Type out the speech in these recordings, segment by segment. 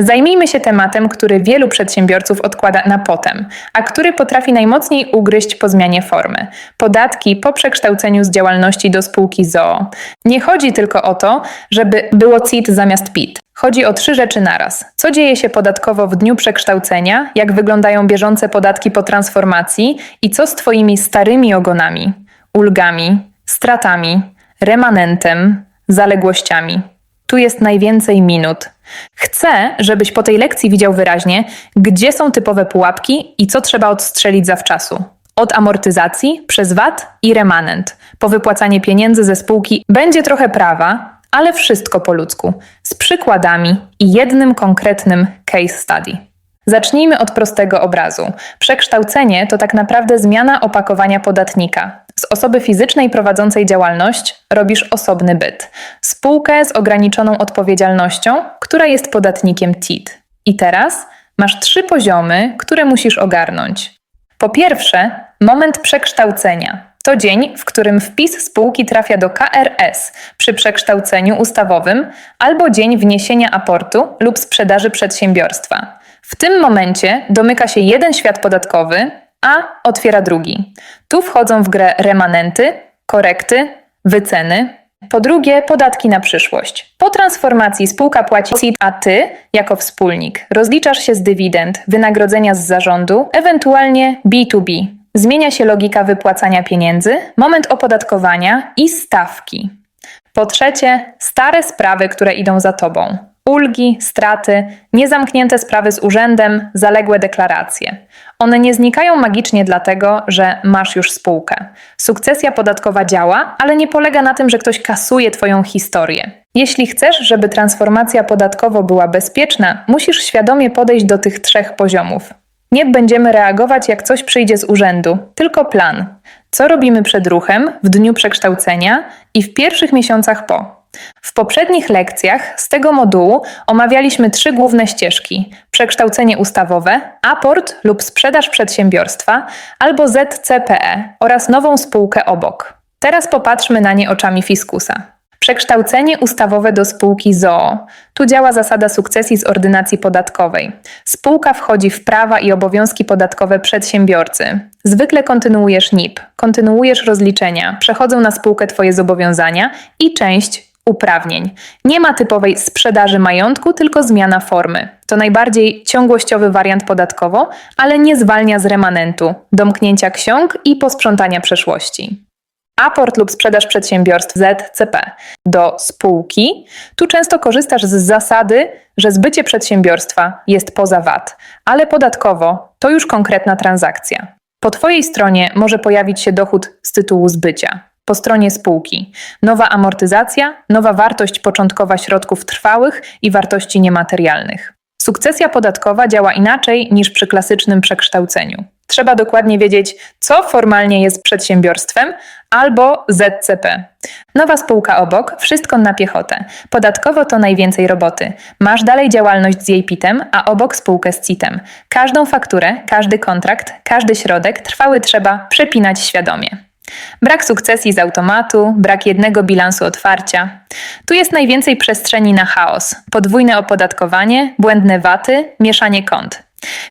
Zajmijmy się tematem, który wielu przedsiębiorców odkłada na potem, a który potrafi najmocniej ugryźć po zmianie formy. Podatki po przekształceniu z działalności do spółki ZOO. Nie chodzi tylko o to, żeby było CIT zamiast PIT. Chodzi o trzy rzeczy naraz. Co dzieje się podatkowo w dniu przekształcenia, jak wyglądają bieżące podatki po transformacji i co z Twoimi starymi ogonami, ulgami, stratami, remanentem, zaległościami. Tu jest najwięcej minut. Chcę, żebyś po tej lekcji widział wyraźnie, gdzie są typowe pułapki i co trzeba odstrzelić zawczasu. Od amortyzacji, przez VAT i remanent. Po wypłacanie pieniędzy ze spółki będzie trochę prawa, ale wszystko po ludzku, z przykładami i jednym konkretnym case study. Zacznijmy od prostego obrazu. Przekształcenie to tak naprawdę zmiana opakowania podatnika. Z osoby fizycznej prowadzącej działalność robisz osobny byt. Spółkę z ograniczoną odpowiedzialnością, która jest podatnikiem TIT. I teraz masz trzy poziomy, które musisz ogarnąć. Po pierwsze, moment przekształcenia. To dzień, w którym wpis spółki trafia do KRS przy przekształceniu ustawowym albo dzień wniesienia aportu lub sprzedaży przedsiębiorstwa. W tym momencie domyka się jeden świat podatkowy, a otwiera drugi. Tu wchodzą w grę remanenty, korekty, wyceny. Po drugie, podatki na przyszłość. Po transformacji spółka płaci CIT, a ty, jako wspólnik, rozliczasz się z dywidend, wynagrodzenia z zarządu, ewentualnie B2B. Zmienia się logika wypłacania pieniędzy, moment opodatkowania i stawki. Po trzecie, stare sprawy, które idą za tobą. Ulgi, straty, niezamknięte sprawy z urzędem, zaległe deklaracje. One nie znikają magicznie dlatego, że masz już spółkę. Sukcesja podatkowa działa, ale nie polega na tym, że ktoś kasuje Twoją historię. Jeśli chcesz, żeby transformacja podatkowo była bezpieczna, musisz świadomie podejść do tych trzech poziomów. Nie będziemy reagować, jak coś przyjdzie z urzędu, tylko plan. Co robimy przed ruchem, w dniu przekształcenia i w pierwszych miesiącach po. W poprzednich lekcjach z tego modułu omawialiśmy trzy główne ścieżki: przekształcenie ustawowe, aport lub sprzedaż przedsiębiorstwa albo ZCPE oraz nową spółkę obok. Teraz popatrzmy na nie oczami fiskusa. Przekształcenie ustawowe do spółki ZOO. Tu działa zasada sukcesji z ordynacji podatkowej. Spółka wchodzi w prawa i obowiązki podatkowe przedsiębiorcy. Zwykle kontynuujesz NIP, kontynuujesz rozliczenia, przechodzą na spółkę Twoje zobowiązania i część uprawnień. Nie ma typowej sprzedaży majątku, tylko zmiana formy. To najbardziej ciągłościowy wariant podatkowo, ale nie zwalnia z remanentu, domknięcia ksiąg i posprzątania przeszłości. Aport lub sprzedaż przedsiębiorstw ZCP do spółki. Tu często korzystasz z zasady, że zbycie przedsiębiorstwa jest poza VAT, ale podatkowo to już konkretna transakcja. Po Twojej stronie może pojawić się dochód z tytułu zbycia. Po stronie spółki nowa amortyzacja, nowa wartość początkowa środków trwałych i wartości niematerialnych. Sukcesja podatkowa działa inaczej niż przy klasycznym przekształceniu. Trzeba dokładnie wiedzieć, co formalnie jest przedsiębiorstwem albo ZCP. Nowa spółka obok, wszystko na piechotę. Podatkowo to najwięcej roboty. Masz dalej działalność z jej PIT-em, a obok spółkę z CIT-em. Każdą fakturę, każdy kontrakt, każdy środek trwały trzeba przepinać świadomie. Brak sukcesji z automatu, brak jednego bilansu otwarcia. Tu jest najwięcej przestrzeni na chaos, podwójne opodatkowanie, błędne waty, mieszanie kont.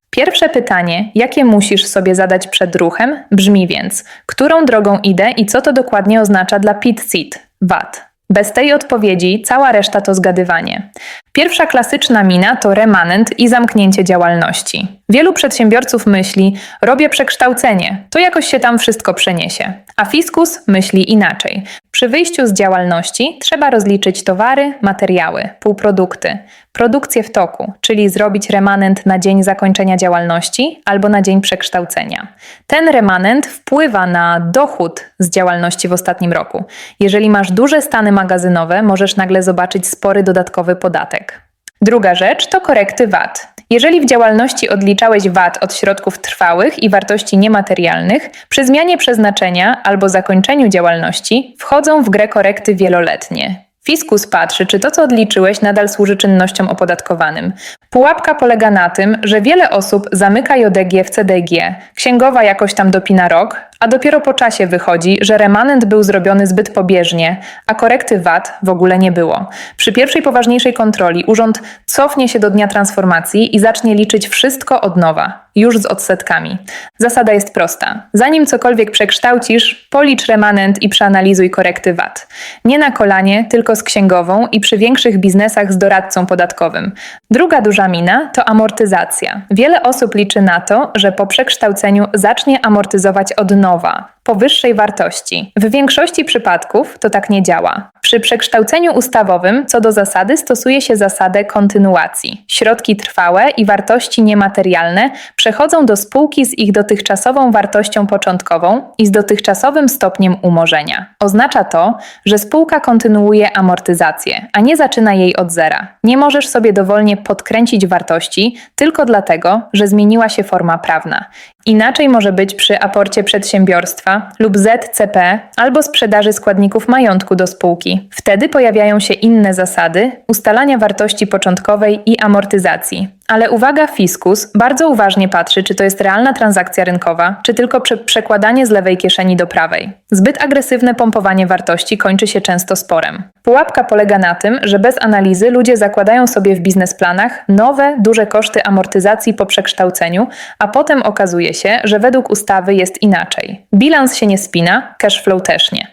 Pierwsze pytanie, jakie musisz sobie zadać przed ruchem, brzmi więc: którą drogą idę i co to dokładnie oznacza dla PIT-CIT, VAT? Bez tej odpowiedzi cała reszta to zgadywanie. Pierwsza klasyczna mina to remanent i zamknięcie działalności. Wielu przedsiębiorców myśli: robię przekształcenie, to jakoś się tam wszystko przeniesie. A fiskus myśli inaczej. Przy wyjściu z działalności trzeba rozliczyć towary, materiały, półprodukty, produkcję w toku, czyli zrobić remanent na dzień zakończenia działalności albo na dzień przekształcenia. Ten remanent wpływa na dochód z działalności w ostatnim roku. Jeżeli masz duże stany magazynowe, możesz nagle zobaczyć spory dodatkowy podatek. Druga rzecz to korekty VAT. Jeżeli w działalności odliczałeś VAT od środków trwałych i wartości niematerialnych, przy zmianie przeznaczenia albo zakończeniu działalności wchodzą w grę korekty wieloletnie. Fiskus patrzy, czy to, co odliczyłeś, nadal służy czynnościom opodatkowanym. Pułapka polega na tym, że wiele osób zamyka JDG w CDG, księgowa jakoś tam dopina rok, a dopiero po czasie wychodzi, że remanent był zrobiony zbyt pobieżnie, a korekty VAT w ogóle nie było. Przy pierwszej poważniejszej kontroli urząd cofnie się do dnia transformacji i zacznie liczyć wszystko od nowa, już z odsetkami. Zasada jest prosta. Zanim cokolwiek przekształcisz, policz remanent i przeanalizuj korekty VAT. Nie na kolanie, tylko z księgową i przy większych biznesach z doradcą podatkowym. Druga duża mina to amortyzacja. Wiele osób liczy na to, że po przekształceniu zacznie amortyzować od nowa, po wyższej wartości. W większości przypadków to tak nie działa. Przy przekształceniu ustawowym co do zasady stosuje się zasadę kontynuacji. Środki trwałe i wartości niematerialne przechodzą do spółki z ich dotychczasową wartością początkową i z dotychczasowym stopniem umorzenia. Oznacza to, że spółka kontynuuje amortyzację, a nie zaczyna jej od zera. Nie możesz sobie dowolnie podkręcić wartości tylko dlatego, że zmieniła się forma prawna. Inaczej może być przy aporcie przedsiębiorstwa lub ZCP albo sprzedaży składników majątku do spółki. Wtedy pojawiają się inne zasady ustalania wartości początkowej i amortyzacji. Ale uwaga, fiskus bardzo uważnie patrzy, czy to jest realna transakcja rynkowa, czy tylko prze przekładanie z lewej kieszeni do prawej. Zbyt agresywne pompowanie wartości kończy się często sporem. Pułapka polega na tym, że bez analizy ludzie zakładają sobie w biznesplanach nowe, duże koszty amortyzacji po przekształceniu, a potem okazuje się, że według ustawy jest inaczej. Bilans się nie spina, cash flow też nie.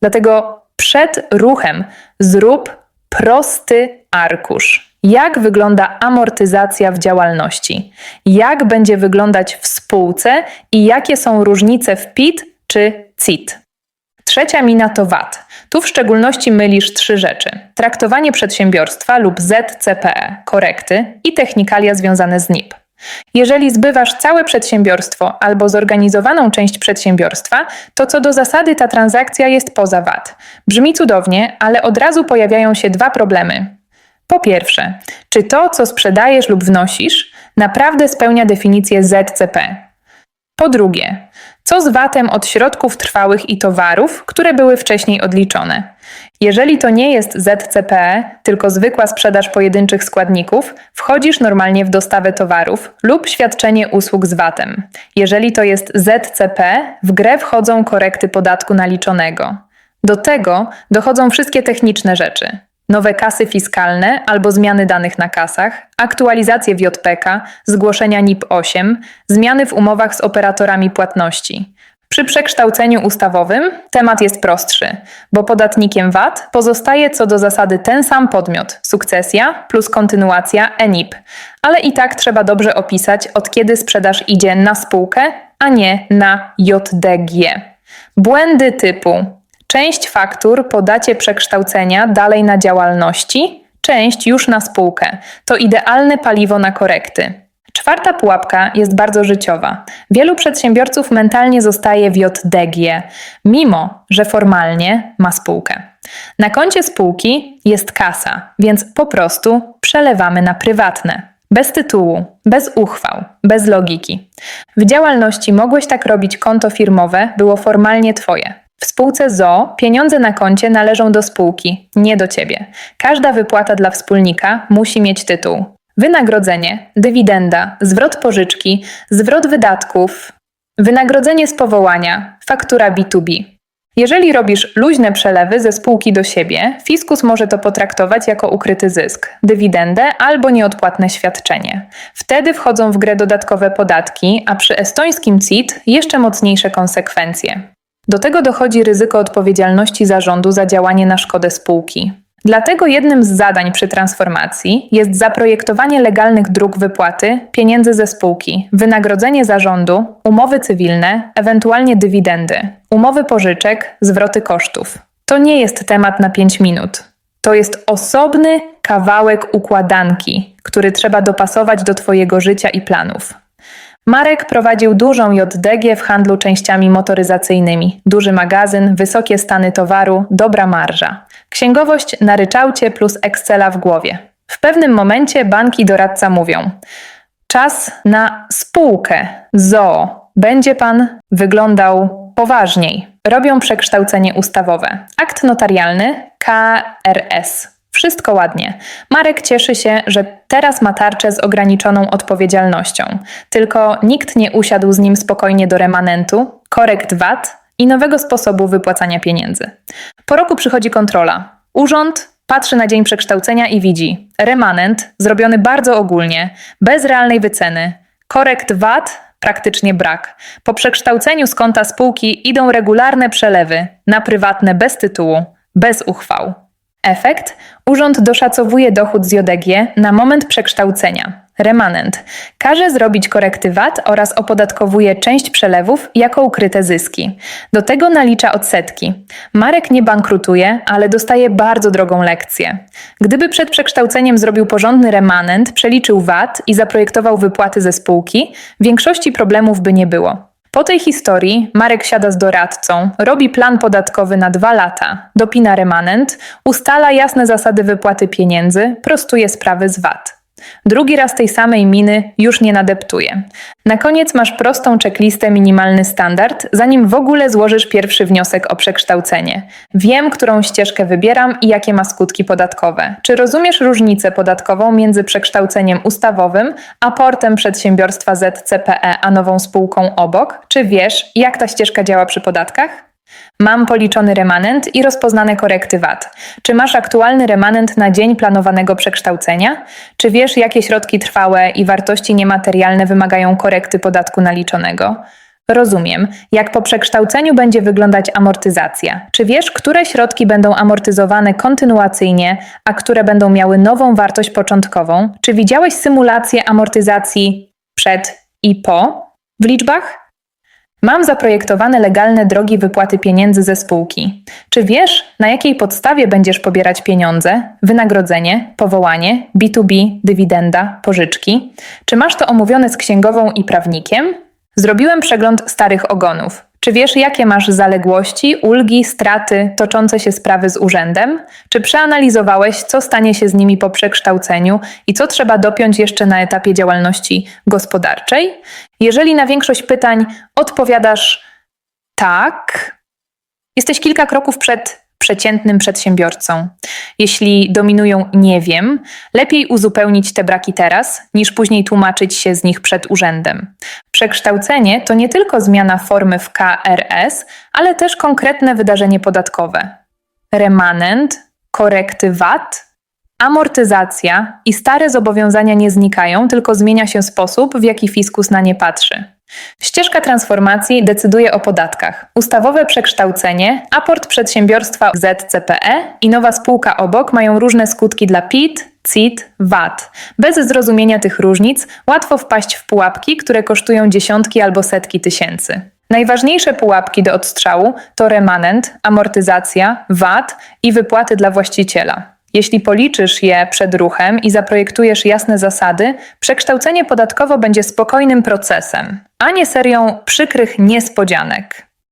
Dlatego przed ruchem zrób prosty arkusz. Jak wygląda amortyzacja w działalności? Jak będzie wyglądać w spółce i jakie są różnice w PIT czy CIT? Trzecia mina to VAT. Tu w szczególności mylisz trzy rzeczy: traktowanie przedsiębiorstwa lub ZCPE, korekty i technikalia związane z NIP. Jeżeli zbywasz całe przedsiębiorstwo albo zorganizowaną część przedsiębiorstwa, to co do zasady ta transakcja jest poza VAT. Brzmi cudownie, ale od razu pojawiają się dwa problemy. Po pierwsze, czy to, co sprzedajesz lub wnosisz, naprawdę spełnia definicję ZCP? Po drugie, co z VAT-em od środków trwałych i towarów, które były wcześniej odliczone? Jeżeli to nie jest ZCP, tylko zwykła sprzedaż pojedynczych składników, wchodzisz normalnie w dostawę towarów lub świadczenie usług z VAT-em. Jeżeli to jest ZCP, w grę wchodzą korekty podatku naliczonego. Do tego dochodzą wszystkie techniczne rzeczy nowe kasy fiskalne albo zmiany danych na kasach, aktualizacje w JPK, zgłoszenia NIP 8, zmiany w umowach z operatorami płatności. Przy przekształceniu ustawowym temat jest prostszy, bo podatnikiem VAT pozostaje co do zasady ten sam podmiot sukcesja plus kontynuacja ENIP, ale i tak trzeba dobrze opisać, od kiedy sprzedaż idzie na spółkę, a nie na JDG. Błędy typu Część faktur po dacie przekształcenia dalej na działalności, część już na spółkę. To idealne paliwo na korekty. Czwarta pułapka jest bardzo życiowa. Wielu przedsiębiorców mentalnie zostaje w JDG, mimo że formalnie ma spółkę. Na koncie spółki jest kasa, więc po prostu przelewamy na prywatne. Bez tytułu, bez uchwał, bez logiki. W działalności mogłeś tak robić konto firmowe, było formalnie Twoje. W spółce ZO pieniądze na koncie należą do spółki, nie do ciebie. Każda wypłata dla wspólnika musi mieć tytuł. Wynagrodzenie, dywidenda, zwrot pożyczki, zwrot wydatków, wynagrodzenie z powołania, faktura B2B. Jeżeli robisz luźne przelewy ze spółki do siebie, fiskus może to potraktować jako ukryty zysk, dywidendę albo nieodpłatne świadczenie. Wtedy wchodzą w grę dodatkowe podatki, a przy estońskim CIT jeszcze mocniejsze konsekwencje. Do tego dochodzi ryzyko odpowiedzialności zarządu za działanie na szkodę spółki. Dlatego jednym z zadań przy transformacji jest zaprojektowanie legalnych dróg wypłaty pieniędzy ze spółki, wynagrodzenie zarządu, umowy cywilne, ewentualnie dywidendy, umowy pożyczek, zwroty kosztów. To nie jest temat na 5 minut. To jest osobny kawałek układanki, który trzeba dopasować do Twojego życia i planów. Marek prowadził dużą JDG w handlu częściami motoryzacyjnymi. Duży magazyn, wysokie stany towaru, dobra marża. Księgowość na ryczałcie plus Excela w głowie. W pewnym momencie banki doradca mówią: Czas na spółkę. ZOO. Będzie pan wyglądał Poważniej. Robią przekształcenie ustawowe. Akt notarialny KRS. Wszystko ładnie. Marek cieszy się, że teraz ma tarczę z ograniczoną odpowiedzialnością. Tylko nikt nie usiadł z nim spokojnie do remanentu, korekt VAT i nowego sposobu wypłacania pieniędzy. Po roku przychodzi kontrola. Urząd patrzy na dzień przekształcenia i widzi remanent zrobiony bardzo ogólnie, bez realnej wyceny, korekt VAT praktycznie brak. Po przekształceniu z konta spółki idą regularne przelewy na prywatne bez tytułu, bez uchwał. Efekt? Urząd doszacowuje dochód z JDG na moment przekształcenia. Remanent. Każe zrobić korekty VAT oraz opodatkowuje część przelewów jako ukryte zyski. Do tego nalicza odsetki. Marek nie bankrutuje, ale dostaje bardzo drogą lekcję. Gdyby przed przekształceniem zrobił porządny remanent, przeliczył VAT i zaprojektował wypłaty ze spółki, większości problemów by nie było. Po tej historii Marek siada z doradcą, robi plan podatkowy na dwa lata, dopina remanent, ustala jasne zasady wypłaty pieniędzy, prostuje sprawy z VAT. Drugi raz tej samej miny już nie nadeptuje. Na koniec masz prostą checklistę minimalny standard, zanim w ogóle złożysz pierwszy wniosek o przekształcenie. Wiem, którą ścieżkę wybieram i jakie ma skutki podatkowe. Czy rozumiesz różnicę podatkową między przekształceniem ustawowym, a portem przedsiębiorstwa ZCPE, a nową spółką obok? Czy wiesz, jak ta ścieżka działa przy podatkach? Mam policzony remanent i rozpoznane korekty VAT. Czy masz aktualny remanent na dzień planowanego przekształcenia? Czy wiesz, jakie środki trwałe i wartości niematerialne wymagają korekty podatku naliczonego? Rozumiem. Jak po przekształceniu będzie wyglądać amortyzacja? Czy wiesz, które środki będą amortyzowane kontynuacyjnie, a które będą miały nową wartość początkową? Czy widziałeś symulację amortyzacji przed i po w liczbach? Mam zaprojektowane legalne drogi wypłaty pieniędzy ze spółki. Czy wiesz, na jakiej podstawie będziesz pobierać pieniądze, wynagrodzenie, powołanie, B2B, dywidenda, pożyczki? Czy masz to omówione z księgową i prawnikiem? Zrobiłem przegląd starych ogonów. Czy wiesz, jakie masz zaległości, ulgi, straty, toczące się sprawy z urzędem? Czy przeanalizowałeś, co stanie się z nimi po przekształceniu i co trzeba dopiąć jeszcze na etapie działalności gospodarczej? Jeżeli na większość pytań odpowiadasz tak, jesteś kilka kroków przed przeciętnym przedsiębiorcą. Jeśli dominują nie wiem, lepiej uzupełnić te braki teraz, niż później tłumaczyć się z nich przed urzędem. Przekształcenie to nie tylko zmiana formy w KRS, ale też konkretne wydarzenie podatkowe. Remanent, korekty VAT, amortyzacja i stare zobowiązania nie znikają, tylko zmienia się sposób, w jaki fiskus na nie patrzy. Ścieżka transformacji decyduje o podatkach. Ustawowe przekształcenie, aport przedsiębiorstwa ZCPE i nowa spółka obok mają różne skutki dla PIT, CIT, VAT. Bez zrozumienia tych różnic łatwo wpaść w pułapki, które kosztują dziesiątki albo setki tysięcy. Najważniejsze pułapki do odstrzału to remanent, amortyzacja, VAT i wypłaty dla właściciela. Jeśli policzysz je przed ruchem i zaprojektujesz jasne zasady, przekształcenie podatkowo będzie spokojnym procesem, a nie serią przykrych niespodzianek.